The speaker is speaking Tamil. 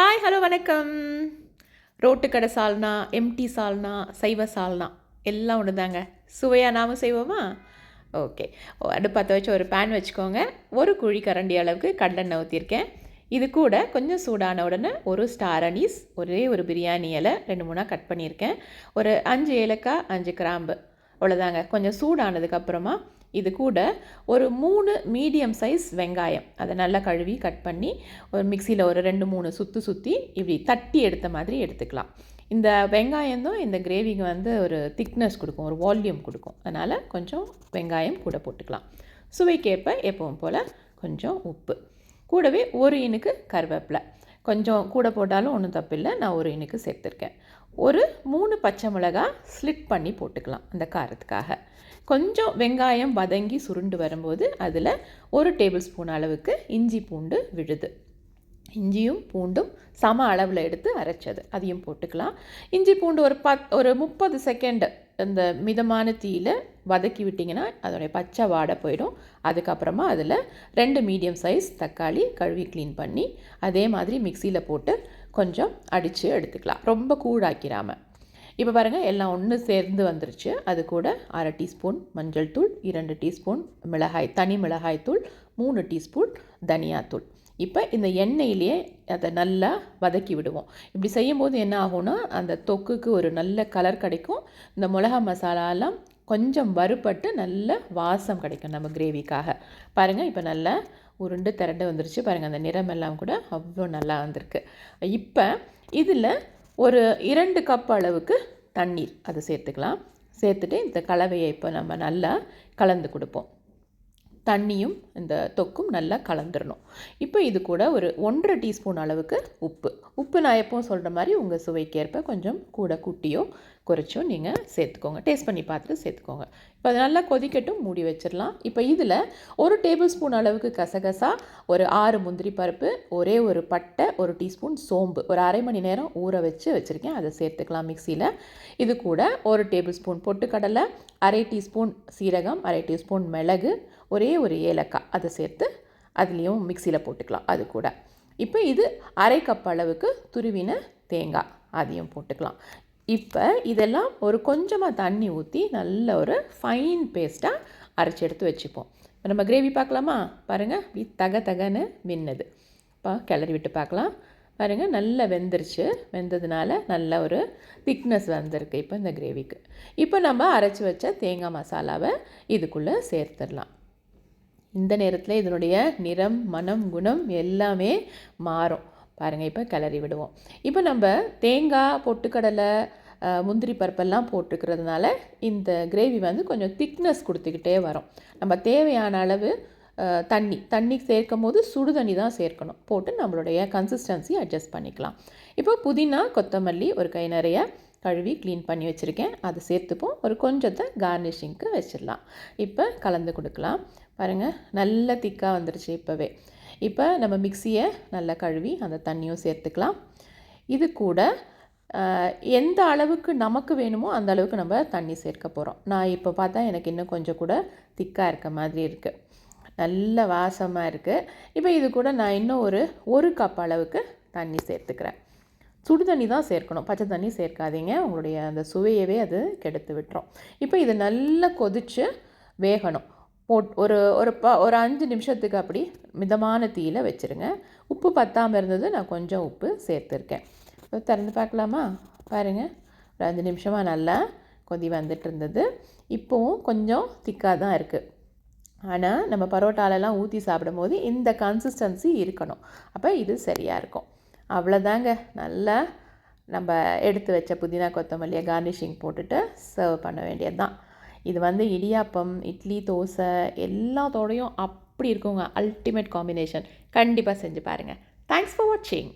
ஹாய் ஹலோ வணக்கம். ரோட்டுக்கடை சால்னா எம்டி சால்னா சைவ சால்னா எல்லாம் ஒன்று தாங்க சுவையாக நாமும் செய்வோமா ஓகே அடுப்பத்தை வச்சு ஒரு பேன் வச்சுக்கோங்க. ஒரு குழி கரண்டி அளவுக்கு கடலெண்ணெய் ஊற்றிருக்கேன் இது கூட கொஞ்சம் சூடான உடனே ஒரு ஸ்டார் அனீஸ் ஒரே ஒரு பிரியாணி இலை ரெண்டு மூணாக கட் பண்ணியிருக்கேன் ஒரு அஞ்சு ஏலக்காய் அஞ்சு கிராம்பு. அவ்வளோதாங்க கொஞ்சம் சூடானதுக்கப்புறமா இது கூட ஒரு மூணு மீடியம் சைஸ் வெங்காயம். அதை நல்லா கழுவி கட் பண்ணி ஒரு மிக்சியில் ஒரு ரெண்டு மூணு சுற்றி சுற்றி இப்படி தட்டி எடுத்த மாதிரி எடுத்துக்கலாம். இந்த வெங்காயம் தான் இந்த கிரேவிக்கு வந்து ஒரு திக்னஸ் கொடுக்கும் ஒரு வால்யூம் கொடுக்கும். அதனால் கொஞ்சம் வெங்காயம் கூட போட்டுக்கலாம். சுவைக்கேற்ப எப்பவும் போல் கொஞ்சம் உப்பு. கூடவே ஒரு இனுக்கு கருவேப்பிலை. கொஞ்சம் கூட போட்டாலும் ஒன்றும் தப்பில்லை நான் ஒரு இனுக்கு சேர்த்துருக்கேன். ஒரு மூணு பச்சை மிளகாய் ஸ்லிட் பண்ணி போட்டுக்கலாம் அந்த காரத்துக்காக. கொஞ்சம் வெங்காயம் வதங்கி சுருண்டு வரும்போது அதில் ஒரு டேபிள் ஸ்பூன் அளவுக்கு இஞ்சி பூண்டு விழுது. இஞ்சியும் பூண்டும் சம அளவில் எடுத்து அரைச்சது. அதையும் போட்டுக்கலாம். இஞ்சி பூண்டு ஒரு பத் ஒரு முப்பது செகண்ட் இந்த மிதமான தீயில் வதக்கி விட்டிங்கன்னா அதோடைய பச்சை வாடை போயிடும். அதுக்கப்புறமா அதில் ரெண்டு மீடியம் சைஸ் தக்காளி கழுவி க்ளீன் பண்ணி அதே மாதிரி மிக்சியில் போட்டு கொஞ்சம் அடித்து எடுத்துக்கலாம். ரொம்ப கூழாக்கிராமல் இப்போ பாருங்கள் எல்லாம் ஒன்று சேர்ந்து வந்துருச்சு. அது கூட அரை டீஸ்பூன் மஞ்சள் தூள் இரண்டு டீஸ்பூன் மிளகாய் தனி மிளகாய் தூள் மூணு டீஸ்பூன் தனியாத்தூள் இப்போ இந்த எண்ணெயிலேயே அதை நல்லா வதக்கி விடுவோம். இப்படி செய்யும்போது என்ன ஆகும்னா அந்த தொக்குக்கு ஒரு நல்ல கலர் கிடைக்கும். இந்த மிளகா மசாலாலாம் கொஞ்சம் வறுபட்டு நல்ல வாசம் கிடைக்கும் நம்ம கிரேவிக்காக பாருங்கள் இப்போ நல்லா உருண்டு திரண்டு வந்துருச்சு. பாருங்கள் அந்த நிறமெல்லாம் கூட அவ்வளோ நல்லா வந்திருக்கு. இப்போ இதில் ஒரு இரண்டு கப் அளவுக்கு தண்ணீர் அதை சேர்த்துக்கலாம். சேர்த்துட்டு இந்த கலவையை இப்போ நம்ம நல்லா கலந்து கொடுப்போம். தண்ணியும் இந்த தொக்கும் நல்லா கலந்துடணும் இப்போ இது கூட ஒரு ஒன்றரை டீஸ்பூன் அளவுக்கு உப்பு. உப்பு நான் எப்பவும் சொல்கிற மாதிரி உங்கள் சுவைக்கேற்ப கொஞ்சம் கூட குட்டியோ குறைச்சும் நீங்கள் சேர்த்துக்கோங்க. டேஸ்ட் பண்ணி பார்த்துட்டு சேர்த்துக்கோங்க. இப்போ அது நல்லா கொதிக்கட்டும் மூடி வச்சிடலாம். இப்போ இதில் ஒரு டேபிள் ஸ்பூன் அளவுக்கு கசகசா ஒரு ஆறு முந்திரி பருப்பு ஒரே ஒரு பட்டை ஒரு டீஸ்பூன் சோம்பு. ஒரு அரை மணி நேரம் ஊற வச்சு வச்சுருக்கேன். அதை சேர்த்துக்கலாம் மிக்சியில் இது கூட ஒரு டேபிள் ஸ்பூன் பொட்டுக்கடலை அரை டீஸ்பூன் சீரகம் அரை டீஸ்பூன் மிளகு ஒரே ஒரு ஏலக்காய். அதை சேர்த்து அதுலேயும் மிக்சியில் போட்டுக்கலாம். அது கூட. இப்போ இது அரை கப் அளவுக்கு துருவின தேங்காய். அதையும் போட்டுக்கலாம். இப்போ இதெல்லாம் ஒரு கொஞ்சமாக தண்ணி ஊற்றி நல்ல ஒரு ஃபைன் பேஸ்ட்டாக அரைச்சி எடுத்து வச்சுப்போம். இப்போ நம்ம கிரேவி பார்க்கலாமா? பாருங்கள் இப்படி தக தகன்னு மின்னுது இப்போ கிளறி விட்டு பார்க்கலாம். பாருங்கள் நல்லா வெந்துருச்சு. வெந்ததுனால நல்ல ஒரு திக்னஸ் வந்திருக்கு இப்போ இந்த கிரேவிக்கு இப்போ நம்ம அரைச்சி வச்ச தேங்காய் மசாலாவை இதுக்குள்ளே சேர்த்துடலாம். இந்த நேரத்தில் இதனுடைய நிறம் மனம் குணம் எல்லாமே மாறும். பாருங்கள் இப்போ கிளறி விடுவோம். இப்போ நம்ம தேங்காய் பொட்டுக்கடலை முந்திரி பருப்பெல்லாம் போட்டுக்கிறதுனால இந்த கிரேவி வந்து கொஞ்சம் திக்னஸ் கொடுத்துக்கிட்டே வரும். நம்ம தேவையான அளவு தண்ணி தண்ணி சேர்க்கும் போது சுடு தண்ணி தான் சேர்க்கணும். போட்டு நம்மளுடைய கன்சிஸ்டன்சி அட்ஜஸ்ட் பண்ணிக்கலாம். இப்போ புதினா கொத்தமல்லி ஒரு கை நிறைய கழுவி க்ளீன் பண்ணி வச்சுருக்கேன். அதை சேர்த்துப்போம். ஒரு கொஞ்சத்தை கார்னிஷிங்க்கு வச்சிடலாம். இப்போ கலந்து கொடுக்கலாம். பாருங்கள் நல்ல திக்காக வந்துருச்சு இப்போவே. இப்போ நம்ம மிக்சியை நல்லா கழுவி அந்த தண்ணியும் சேர்த்துக்கலாம். இது கூட எந்த அளவுக்கு நமக்கு வேணுமோ அந்த அளவுக்கு நம்ம தண்ணி சேர்க்க போகிறோம் நான் இப்போ பார்த்தா எனக்கு இன்னும் கொஞ்சம் கூட திக்காக இருக்க மாதிரி இருக்குது நல்ல வாசமாக இருக்குது இப்போ இது கூட நான் இன்னும் ஒரு ஒரு கப் அளவுக்கு தண்ணி சேர்த்துக்கிறேன். சுடு தண்ணி தான் சேர்க்கணும். பச்சை தண்ணி சேர்க்காதீங்க. உங்களுடைய அந்த சுவையவே அது கெடுத்து விட்டுரும். இப்போ இது நல்லா கொதித்து வேகணும். போட் ஒரு ஒரு ப ஒரு அஞ்சு நிமிஷத்துக்கு அப்படி மிதமான தீயில் வச்சுருங்க. உப்பு பத்தாமல் இருந்தது நான் கொஞ்சம் உப்பு சேர்த்துருக்கேன். திறந்து பார்க்கலாமா? பாருங்கள் ஒரு அஞ்சு நிமிஷமாக நல்லா கொதி வந்துட்டு இருந்தது இப்போவும் கொஞ்சம் திக்காக தான் இருக்குது ஆனால் நம்ம பரோட்டாலெல்லாம் ஊற்றி சாப்பிடும் போது இந்த கன்சிஸ்டன்சி இருக்கணும். அப்போ இது சரியாக இருக்கும். அவ்வளோதாங்க நல்லா நம்ம எடுத்து வச்ச புதினா கொத்தமல்லியை கார்னிஷிங் போட்டுட்டு சர்வ் பண்ண வேண்டியது தான் இது வந்து இடியாப்பம் இட்லி தோசை எல்லாத்தோடையும் அப்படி இருக்குங்க அல்டிமேட் காம்பினேஷன் கண்டிப்பாக செஞ்சு பாருங்கள் தேங்க்ஸ் ஃபார் வாட்சிங்